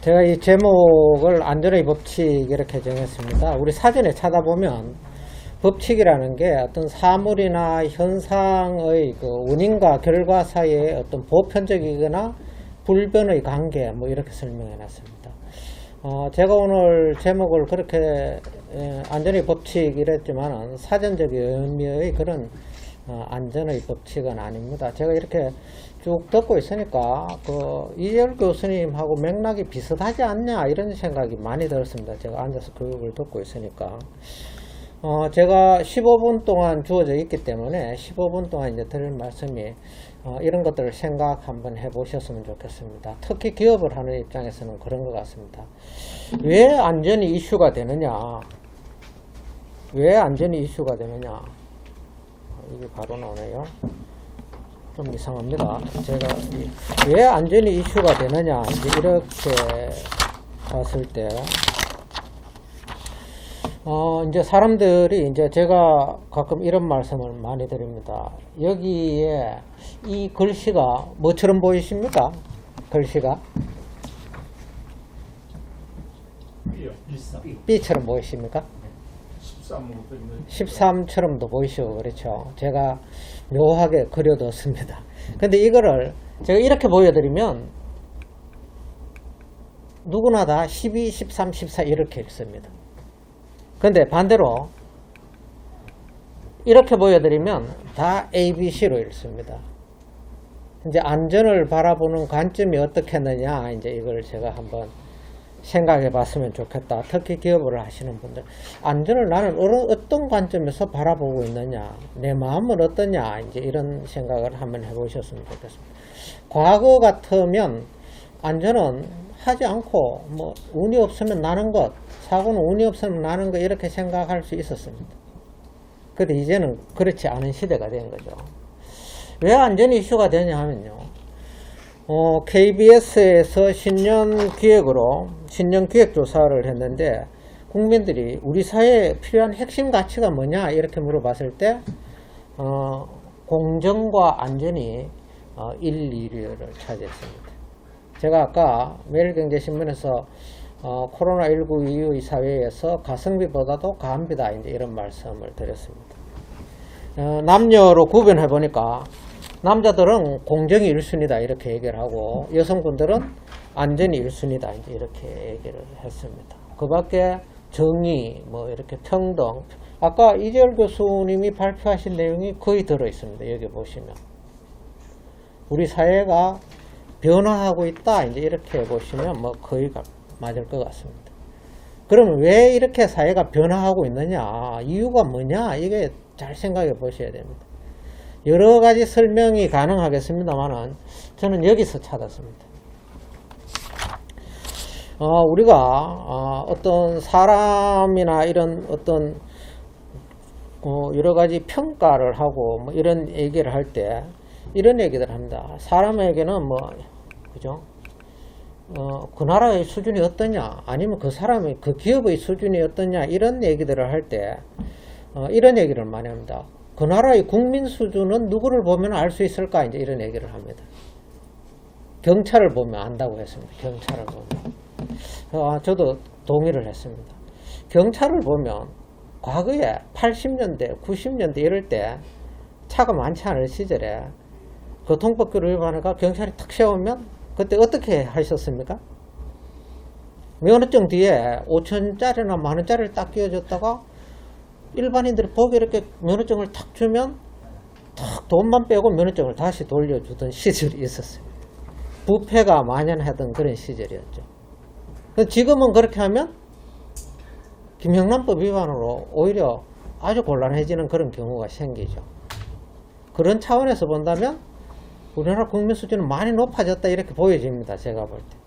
제가 이 제목을 안전의 법칙 이렇게 정했습니다. 우리 사전에 찾아보면 법칙이라는 게 어떤 사물이나 현상의 그 원인과 결과 사이에 어떤 보편적이거나 불변의 관계 뭐 이렇게 설명해 놨습니다. 어, 제가 오늘 제목을 그렇게 에, 안전의 법칙 이랬지만은 사전적 의미의 그런 어, 안전의 법칙은 아닙니다. 제가 이렇게 쭉 듣고 있으니까 그 이재열 교수님하고 맥락이 비슷하지 않냐 이런 생각이 많이 들었습니다. 제가 앉아서 교육을 듣고 있으니까. 어, 제가 15분 동안 주어져 있기 때문에 15분 동안 이제 드릴 말씀이 어, 이런 것들을 생각 한번 해보셨으면 좋겠습니다. 특히 기업을 하는 입장에서는 그런 것 같습니다. 왜 안전이 이슈가 되느냐? 왜 안전이 이슈가 되느냐? 어, 이게 바로 나오네요. 좀 이상합니다. 제가 이- 왜 안전이 이슈가 되느냐? 이제 이렇게 봤을 때 어, 이제 사람들이 이제 제가 가끔 이런 말씀을 많이 드립니다. 여기에 이 글씨가 뭐처럼 보이십니까? 글씨가 B요. 13. B처럼 보이십니까? 13으로 있는 13처럼도 보이시고 그렇죠. 제가 묘하게 그려뒀습니다. 근데 이거를 제가 이렇게 보여드리면 누구나 다 12, 13, 14 이렇게 읽습니다. 근데 반대로 이렇게 보여드리면 다 ABC로 읽습니다. 이제 안전을 바라보는 관점이 어떻게 했느냐 이제 이걸 제가 한번 생각해 봤으면 좋겠다. 특히 기업을 하시는 분들. 안전을 나는 어떤 관점에서 바라보고 있느냐. 내 마음은 어떠냐. 이제 이런 생각을 한번 해보셨으면 좋겠습니다. 과거 같으면 안전은 하지 않고 뭐 운이 없으면 나는 것, 사고는 운이 없으면 나는 것 이렇게 생각할 수 있었습니다. 근데 이제는 그렇지 않은 시대가 된 거죠. 왜 안전 이슈가 되냐 하면요. 어, KBS에서 신년 기획으로 신년 기획 조사를 했는데 국민들이 우리 사회에 필요한 핵심 가치가 뭐냐 이렇게 물어봤을 때 어, 공정과 안전이 어, 1, 2위를 차지했습니다. 제가 아까 매일경제신문에서 어, 코로나19 이후의 사회에서 가성비보다도 가성비다 이제 이런 말씀을 드렸습니다. 어, 남녀로 구분해 보니까 남자들은 공정이 1순위다 이렇게 얘기를 하고 여성분들은 안전이 1순위다 이제 이렇게 얘기를 했습니다. 그 밖에 정의 뭐 이렇게 평등 아까 이재열 교수님이 발표하신 내용이 거의 들어 있습니다. 여기 보시면 우리 사회가 변화하고 있다 이제 이렇게 보시면 뭐 거의 가- 맞을 것 같습니다. 그러면 왜 이렇게 사회가 변화하고 있느냐 이유가 뭐냐 이게 잘 생각해 보셔야 됩니다. 여러 가지 설명이 가능하겠습니다만은 저는 여기서 찾았습니다. 어, 우리가 어, 어떤 사람이나 이런 어떤 어, 여러 가지 평가를 하고 뭐 이런 얘기를 할 때 이런 얘기들 합니다. 사람에게는 뭐 그죠? 어, 그 나라의 수준이 어떠냐 아니면 그 사람의 그 기업의 수준이 어떠냐 이런 얘기들을 할때 어, 이런 얘기를 많이 합니다. 그 나라의 국민 수준은 누구를 보면 알 수 있을까 이제 이런 얘기를 합니다. 경찰을 보면 안다고 했습니다. 경찰을 보면 어, 저도 동의를 했습니다. 경찰을 보면 과거에 80년대, 90년대 이럴 때 차가 많지 않을 시절에 교통법규를 위반하가 경찰이 탁 세우면 그때 어떻게 하셨습니까? 면허증 뒤에 5천짜리나 만원짜리를 딱 끼워줬다가 일반인들이 보기 이렇게 면허증을 탁 주면 탁 돈만 빼고 면허증을 다시 돌려주던 시절이 있었어요. 부패가 만연하던 그런 시절이었죠. 지금은 그렇게 하면 김영란법 위반으로 오히려 아주 곤란해지는 그런 경우가 생기죠. 그런 차원에서 본다면 우리나라 국민 수준은 많이 높아졌다 이렇게 보여집니다. 제가 볼 때.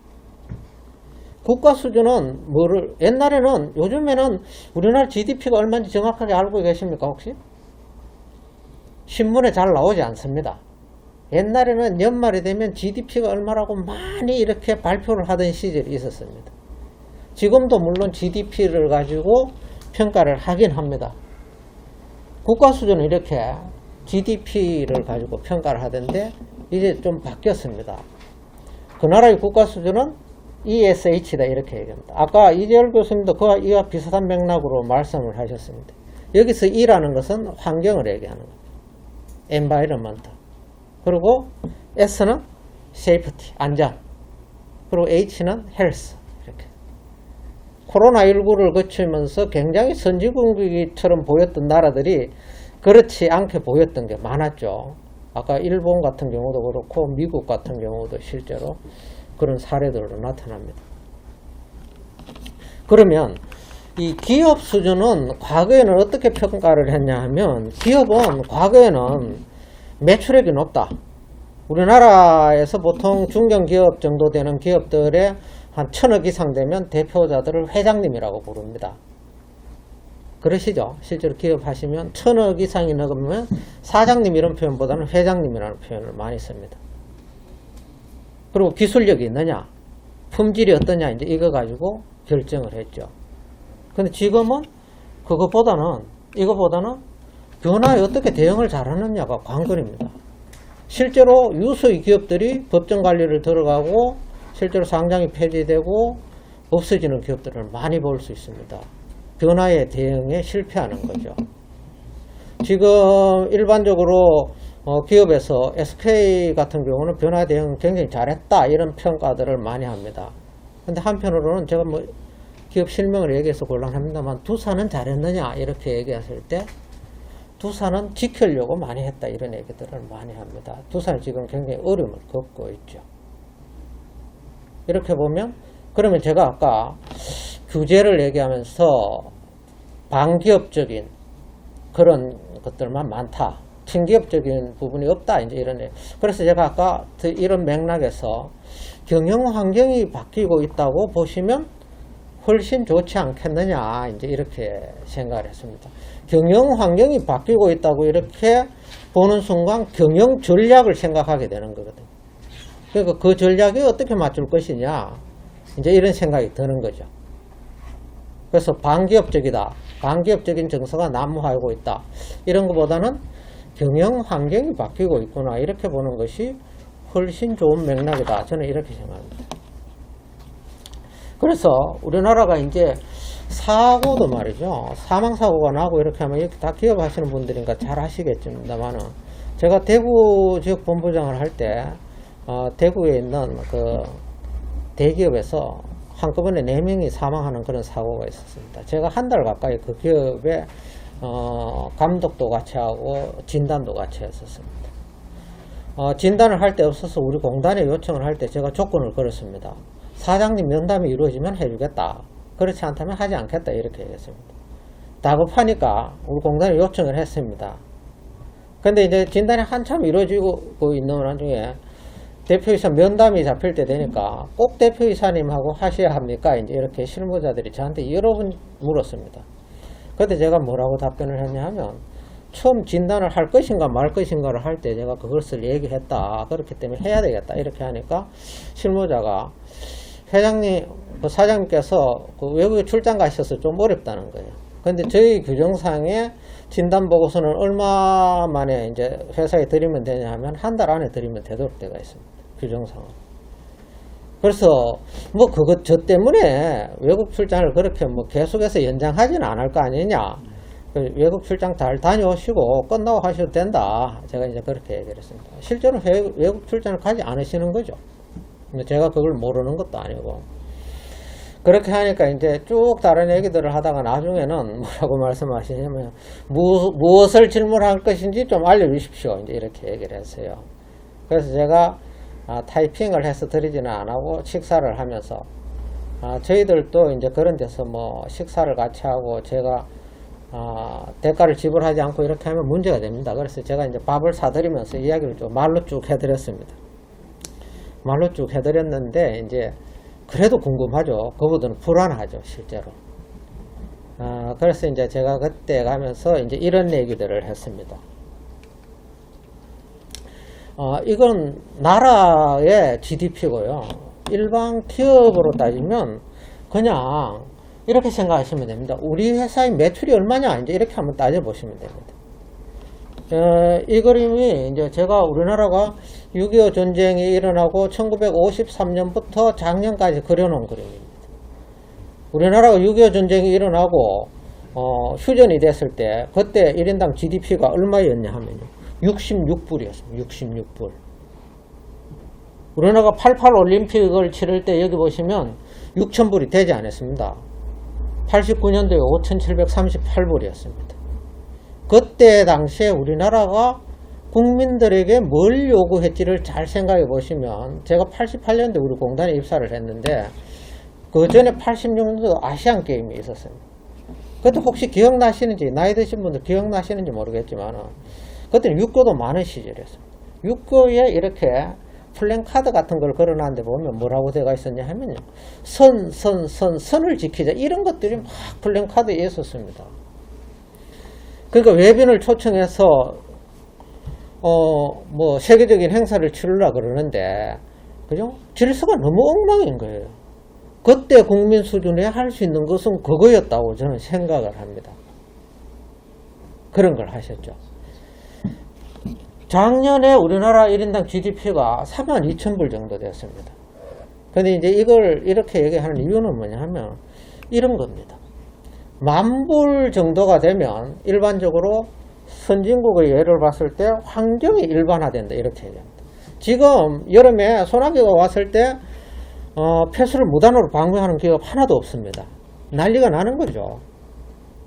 국가 수준은 뭐를 옛날에는 요즘에는 우리나라 GDP가 얼마인지 정확하게 알고 계십니까 혹시? 신문에 잘 나오지 않습니다. 옛날에는 연말이 되면 GDP가 얼마라고 많이 이렇게 발표를 하던 시절이 있었습니다. 지금도 물론 GDP를 가지고 평가를 하긴 합니다. 국가 수준은 이렇게 GDP를 가지고 평가를 하던데 이제 좀 바뀌었습니다. 그 나라의 국가 수준은 ESH다 이렇게 얘기합니다. 아까 이재열 교수님도 그와 이와 비슷한 맥락으로 말씀을 하셨습니다. 여기서 E라는 것은 환경을 얘기하는 겁니다. environment. 그리고 S는 safety, 안전. 그리고 H는 health. 이렇게. 코로나19를 거치면서 굉장히 선진국처럼 보였던 나라들이 그렇지 않게 보였던 게 많았죠. 아까 일본 같은 경우도 그렇고 미국 같은 경우도 실제로 그런 사례들로 나타납니다. 그러면 이 기업 수준은 과거에는 어떻게 평가를 했냐 하면 기업은 과거에는 매출액이 높다. 우리나라에서 보통 중견기업 정도 되는 기업들의 한 천억 이상 되면 대표자들을 회장님이라고 부릅니다. 그러시죠? 실제로 기업 하시면 천억 이상이 넘으면 사장님 이런 표현보다는 회장님이라는 표현을 많이 씁니다. 그리고 기술력이 있느냐, 품질이 어떠냐, 이제 이거 가지고 결정을 했죠. 근데 지금은 그것보다는, 이거보다는 변화에 어떻게 대응을 잘 하느냐가 관건입니다. 실제로 유수의 기업들이 법정 관리를 들어가고 실제로 상장이 폐지되고 없어지는 기업들을 많이 볼 수 있습니다. 변화에 대응에 실패하는 거죠. 지금 일반적으로 어, 기업에서 SK 같은 경우는 변화 대응 굉장히 잘했다 이런 평가들을 많이 합니다. 근데 한편으로는 제가 뭐 기업 실명을 얘기해서 곤란합니다만 두사는 잘했느냐 이렇게 얘기했을 때 두사는 지키려고 많이 했다 이런 얘기들을 많이 합니다. 두사는 지금 굉장히 어려움을 겪고 있죠. 이렇게 보면 그러면 제가 아까 규제를 얘기하면서 반기업적인 그런 것들만 많다. 친기업적인 부분이 없다. 이제 이런 얘기. 그래서 제가 아까 그 이런 맥락에서 경영 환경이 바뀌고 있다고 보시면 훨씬 좋지 않겠느냐. 이제 이렇게 생각을 했습니다. 경영 환경이 바뀌고 있다고 이렇게 보는 순간 경영 전략을 생각하게 되는 거거든요. 그러니까 그 전략에 어떻게 맞출 것이냐. 이제 이런 생각이 드는 거죠. 그래서 반기업적이다. 반기업적인 정서가 난무하고 있다. 이런 것보다는 경영 환경이 바뀌고 있구나. 이렇게 보는 것이 훨씬 좋은 맥락이다. 저는 이렇게 생각합니다. 그래서 우리나라가 이제 사고도 말이죠. 사망사고가 나고 이렇게 하면 이렇게 다 기업 하시는 분들인가 잘 아시겠습니다만은 제가 대구 지역 본부장을 할 때, 어, 대구에 있는 그 대기업에서 한꺼번에 4명이 사망하는 그런 사고가 있었습니다. 제가 한 달 가까이 그 기업에 어, 감독도 같이 하고 진단도 같이 했었습니다. 어, 진단을 할 때 없어서 우리 공단에 요청을 할 때 제가 조건을 걸었습니다. 사장님 면담이 이루어지면 해주겠다. 그렇지 않다면 하지 않겠다. 이렇게 얘기했습니다. 다급하니까 우리 공단에 요청을 했습니다. 근데 이제 진단이 한참 이루어지고 있는 와중에 대표이사 면담이 잡힐 때 되니까 꼭 대표이사님하고 하셔야 합니까? 이제 이렇게 실무자들이 저한테 여러 번 물었습니다. 그때 제가 뭐라고 답변을 했냐 하면 처음 진단을 할 것인가 말 것인가를 할 때 제가 그것을 얘기했다. 그렇기 때문에 해야 되겠다. 이렇게 하니까 실무자가 회장님, 그 사장님께서 그 외국에 출장 가셔서 좀 어렵다는 거예요. 근데 저희 규정상에 진단 보고서는 얼마 만에 이제 회사에 드리면 되냐 하면 한 달 안에 드리면 되도록 되어 있습니다. 규정상은. 그래서 뭐 그것 저 때문에 외국 출장을 그렇게 뭐 계속해서 연장하지는 않을 거 아니냐. 그 외국 출장 잘 다녀오시고 끝나고 하셔도 된다. 제가 이제 그렇게 얘기를 했습니다. 실제로 회- 외국 출장을 가지 않으시는 거죠. 제가 그걸 모르는 것도 아니고. 그렇게 하니까 이제 쭉 다른 얘기들을 하다가 나중에는 뭐라고 말씀하시냐면 무, 무엇을 질문할 것인지 좀 알려주십시오. 이제 이렇게 얘기를 했어요. 그래서 제가 아, 타이핑을 해서 드리지는 안 하고 식사를 하면서 아, 저희들도 이제 그런 데서 뭐 식사를 같이 하고 제가 아, 대가를 지불하지 않고 이렇게 하면 문제가 됩니다. 그래서 제가 이제 밥을 사드리면서 이야기를 좀 말로 쭉 해드렸습니다. 말로 쭉 해드렸는데 이제 그래도 궁금하죠. 그보다는 불안하죠, 실제로. 아, 그래서 이제 제가 그때 가면서 이제 이런 얘기들을 했습니다. 어, 이건 나라의 GDP고요. 일반 기업으로 따지면 그냥 이렇게 생각하시면 됩니다. 우리 회사의 매출이 얼마냐? 이제 이렇게 한번 따져보시면 됩니다. 어, 이 그림이 이제 제가 우리나라가 6.25 전쟁이 일어나고 1953년부터 작년까지 그려놓은 그림입니다. 우리나라가 6.25 전쟁이 일어나고 어, 휴전이 됐을 때 그때 1인당 GDP가 얼마였냐 하면요. 66불이었습니다. 66불. 우리나라가 88 올림픽을 치를 때 여기 보시면 6천불이 되지 않았습니다. 89년도에 5,738불이었습니다. 그때 당시에 우리나라가 국민들에게 뭘 요구했지를 잘 생각해 보시면 제가 88년도에 우리 공단에 입사를 했는데 그 전에 86년도 아시안 게임이 있었어요. 그때 혹시 기억나시는지 나이 드신 분들 기억나시는지 모르겠지만 그때는 육교도 많은 시절이었습니다. 육교에 이렇게 플랜카드 같은 걸 걸어놨는데 보면 뭐라고 되어 있었냐 하면요. 선, 선, 선, 선을 지키자. 이런 것들이 막 플랜카드에 있었습니다. 그러니까 외빈을 초청해서 어, 뭐, 세계적인 행사를 치르려 그러는데, 그죠? 질서가 너무 엉망인 거예요. 그때 국민 수준에 할 수 있는 것은 그거였다고 저는 생각을 합니다. 그런 걸 하셨죠. 작년에 우리나라 1인당 GDP가 4만 2천 불 정도 됐습니다. 근데 이제 이걸 이렇게 얘기하는 이유는 뭐냐 하면 이런 겁니다. 만 불 정도가 되면 일반적으로 선진국의 예를 봤을 때 환경이 일반화된다 이렇게 얘기합니다. 지금 여름에 소나기가 왔을 때 어, 폐수를 무단으로 방류하는 기업 하나도 없습니다. 난리가 나는 거죠.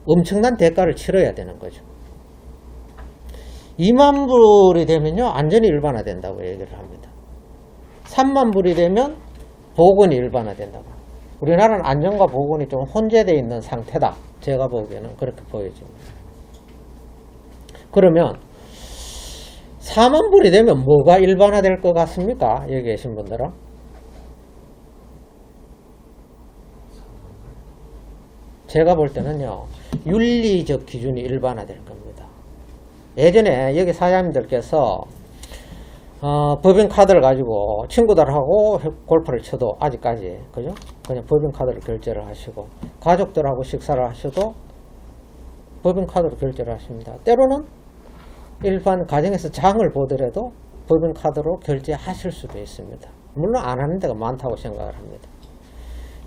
엄청난 대가를 치러야 되는 거죠. 2만 불이 되면요 안전이 일반화된다고 얘기를 합니다. 3만 불이 되면 보건이 일반화된다고. 우리나라는 안전과 보건이 좀 혼재되어 있는 상태다. 제가 보기에는 그렇게 보여집니다. 그러면 4만 불이 되면 뭐가 일반화될 것 같습니까? 여기 계신 분들은? 제가 볼 때는요, 윤리적 기준이 일반화될 겁니다. 예전에 여기 사장님들께서 어, 법인 카드를 가지고 친구들하고 골프를 쳐도 아직까지 그죠? 그냥 법인 카드로 결제를 하시고 가족들하고 식사를 하셔도 법인 카드로 결제를 하십니다. 때로는 일반 가정에서 장을 보더라도 법인 카드로 결제하실 수도 있습니다. 물론 안 하는 데가 많다고 생각을 합니다.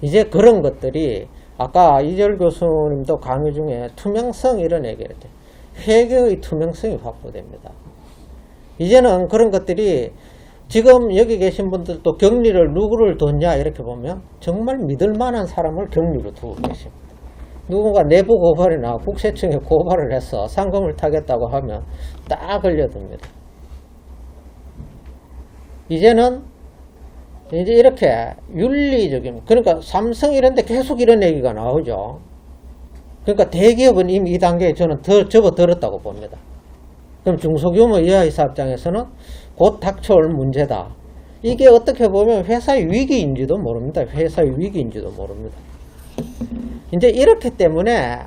이제 그런 것들이 아까 이절 교수님도 강의 중에 투명성 이런 얘기를 했죠. 회계의 투명성이 확보됩니다. 이제는 그런 것들이 지금 여기 계신 분들도 격리를 누구를 뒀냐 이렇게 보면 정말 믿을 만한 사람을 격리로 두고 계십니다. 누군가 내부 고발이나 국세청에 고발을 해서 상금을 타겠다고 하면 딱 걸려듭니다. 이제는 이제 이렇게 윤리적인 그러니까 삼성 이런 데 계속 이런 얘기가 나오죠. 그러니까 대기업은 이미 이 단계에 저는 더 접어들었다고 봅니다. 그럼 중소규모 이하의 사업장에서는 곧 닥쳐올 문제다. 이게 어떻게 보면 회사의 위기인지도 모릅니다. 회사의 위기인지도 모릅니다. 이제 이렇기 때문에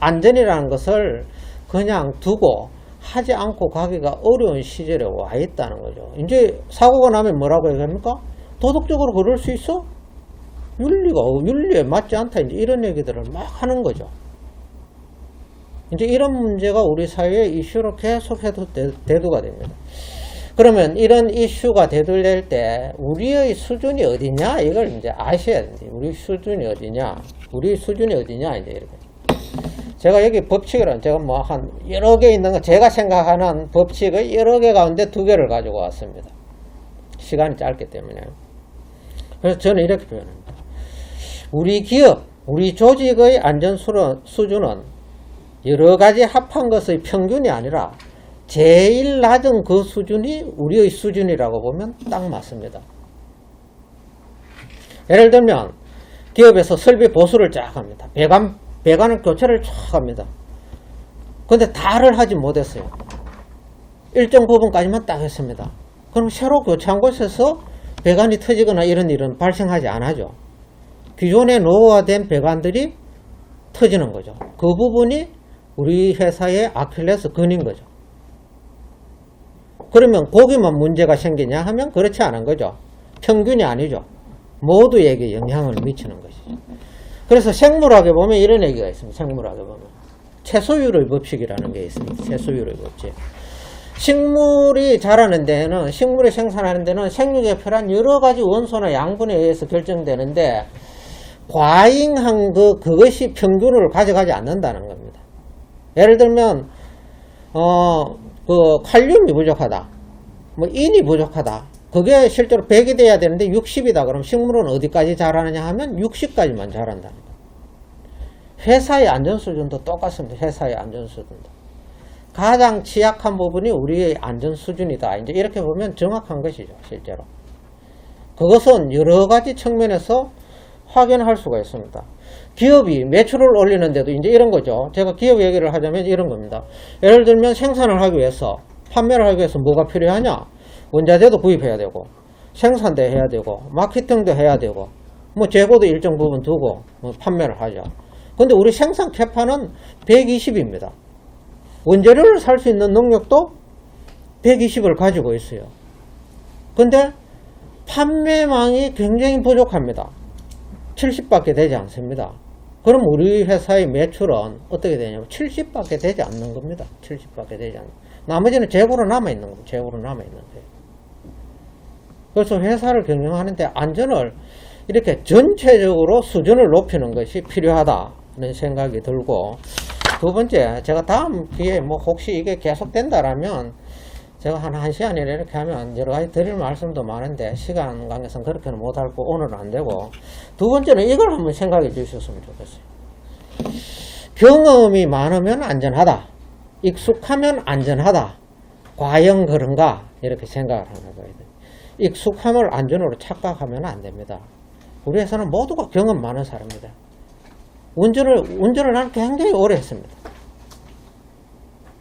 안전이라는 것을 그냥 두고 하지 않고 가기가 어려운 시절에 와 있다는 거죠. 이제 사고가 나면 뭐라고 얘기합니까? 도덕적으로 그럴 수 있어? 윤리가, 윤리에 맞지 않다. 이제 이런 얘기들을 막 하는 거죠. 이제 이런 문제가 우리 사회의 이슈로 계속해도 대, 대두가 됩니다. 그러면 이런 이슈가 대두될 때 우리의 수준이 어디냐 이걸 이제 아셔야 됩니다. 우리 수준이 어디냐, 우리 수준이 어디냐 이제 이렇게. 제가 여기 법칙을 제가 뭐 한 여러 개 있는 거 제가 생각하는 법칙의 여러 개 가운데 두 개를 가지고 왔습니다. 시간이 짧기 때문에. 그래서 저는 이렇게 표현합니다. 우리 기업, 우리 조직의 안전 수준은 여러 가지 합한 것의 평균이 아니라 제일 낮은 그 수준이 우리의 수준이라고 보면 딱 맞습니다. 예를 들면 기업에서 설비 보수를 쫙 합니다. 배관, 배관을 교체를 쫙 합니다. 근데 다를 하지 못했어요. 일정 부분까지만 딱 했습니다. 그럼 새로 교체한 곳에서 배관이 터지거나 이런 일은 발생하지 않아죠. 기존에 노후화된 배관들이 터지는 거죠. 그 부분이 우리 회사의 아킬레스 근인 거죠. 그러면 거기만 문제가 생기냐 하면 그렇지 않은 거죠. 평균이 아니죠. 모두에게 영향을 미치는 것이죠. 그래서 생물학에 보면 이런 얘기가 있습니다. 생물학에 보면. 채소율의 법칙이라는 게 있습니다. 채소율의 법칙. 식물이 자라는 데는 식물이 생산하는 데는 생육에 필요한 여러 가지 원소나 양분에 의해서 결정되는데 과잉한 그 그것이 평균을 가져가지 않는다는 겁니다. 예를 들면 어그 칼륨이 부족하다, 뭐 인이 부족하다. 그게 실제로 100이 돼야 되는데 60이다. 그럼 식물은 어디까지 자라느냐 하면 60까지만 자란다는 거예요. 회사의 안전 수준도 똑같습니다. 회사의 안전 수준도. 가장 취약한 부분이 우리의 안전 수준이다. 이제 이렇게 보면 정확한 것이죠, 실제로. 그것은 여러 가지 측면에서 확인할 수가 있습니다. 기업이 매출을 올리는데도 이제 이런 거죠. 제가 기업 얘기를 하자면 이런 겁니다. 예를 들면 생산을 하기 위해서, 판매를 하기 위해서 뭐가 필요하냐? 원자재도 구입해야 되고, 생산도 해야 되고, 마케팅도 해야 되고, 뭐 재고도 일정 부분 두고, 뭐 판매를 하죠. 근데 우리 생산 캐파는 120입니다. 원재료를 살 수 있는 능력도 120을 가지고 있어요. 근데 판매망이 굉장히 부족합니다. 70밖에 되지 않습니다. 그럼 우리 회사의 매출은 어떻게 되냐면 70밖에 되지 않는 겁니다. 70밖에 되지 않는. 나머지는 재고로 남아 있는 겁니다. 재고로 남아 있는 거예요. 그래서 회사를 경영하는데 안전을 이렇게 전체적으로 수준을 높이는 것이 필요하다는 생각이 들고 두 번째 제가 다음 기회에 뭐 혹시 이게 계속 된다라면 제가 한 1시간이나 이렇게 하면 여러 가지 드릴 말씀도 많은데 시간 관계상 그렇게는 못할 거 오늘은 안 되고 두 번째는 이걸 한번 생각해 주셨으면 좋겠어요. 경험이 많으면 안전하다. 익숙하면 안전하다. 과연 그런가? 이렇게 생각을 하는 거예요. 익숙함을 안전으로 착각하면 안 됩니다. 우리 회사는 모두가 경험 많은 사람입니다. 운전을, 운전을 나는 굉장히 오래 했습니다.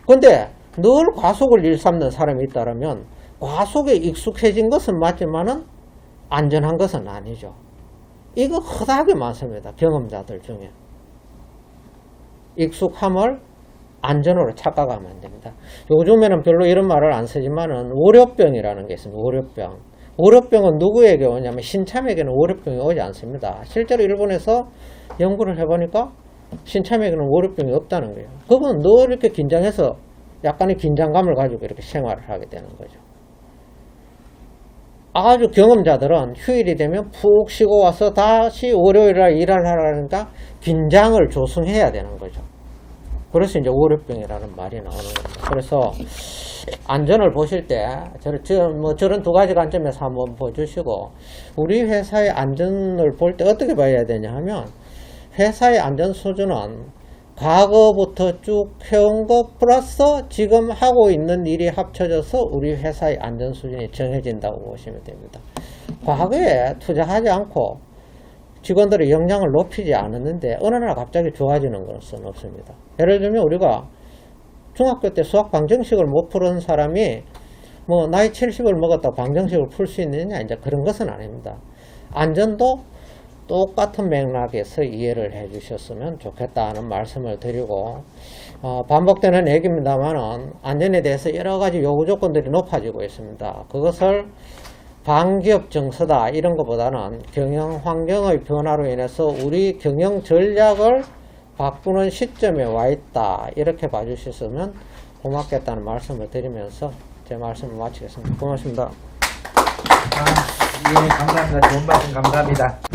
근데 늘 과속을 일삼는 사람이 있다면 과속에 익숙해진 것은 맞지만은 안전한 것은 아니죠. 이거 허다하게 많습니다. 경험자들 중에. 익숙함을 안전으로 착각하면 안 됩니다. 요즘에는 별로 이런 말을 안 쓰지만은 월요병이라는 게 있습니다. 월요병. 월요병은 누구에게 오냐면 신참에게는 월요병이 오지 않습니다. 실제로 일본에서 연구를 해보니까 신참에게는 월요병이 없다는 거예요. 그건 늘 이렇게 긴장해서 약간의 긴장감을 가지고 이렇게 생활을 하게 되는 거죠. 아주 경험자들은 휴일이 되면 푹 쉬고 와서 다시 월요일날 일을 하려니까 긴장을 조성해야 되는 거죠. 그래서 이제 월요병이라는 말이 나오는 겁니다. 그래서 안전을 보실 때 저런, 저, 뭐 저런 두 가지 관점에서 한번 보주시고 우리 회사의 안전을 볼 때 어떻게 봐야 되냐 하면 회사의 안전 수준은 과거부터 쭉 해온 것 플러스 지금 하고 있는 일이 합쳐져서 우리 회사의 안전 수준이 정해진다고 보시면 됩니다. 과거에 투자하지 않고 직원들의 역량을 높이지 않았는데 어느 날 갑자기 좋아지는 것은 없습니다. 예를 들면 우리가 중학교 때 수학 방정식을 못 푸는 사람이 뭐 나이 70을 먹었다 방정식을 풀 수 있느냐 이제 그런 것은 아닙니다. 안전도 똑같은 맥락에서 이해를 해 주셨으면 좋겠다는 말씀을 드리고 어, 반복되는 얘기입니다만은 안전에 대해서 여러 가지 요구 조건들이 높아지고 있습니다. 그것을 반기업 정서다 이런 것보다는 경영 환경의 변화로 인해서 우리 경영 전략을 바꾸는 시점에 와 있다 이렇게 봐주셨으면 고맙겠다는 말씀을 드리면서 제 말씀을 마치겠습니다. 고맙습니다. 아, 예, 감사합니다. 좋은 말씀 감사합니다.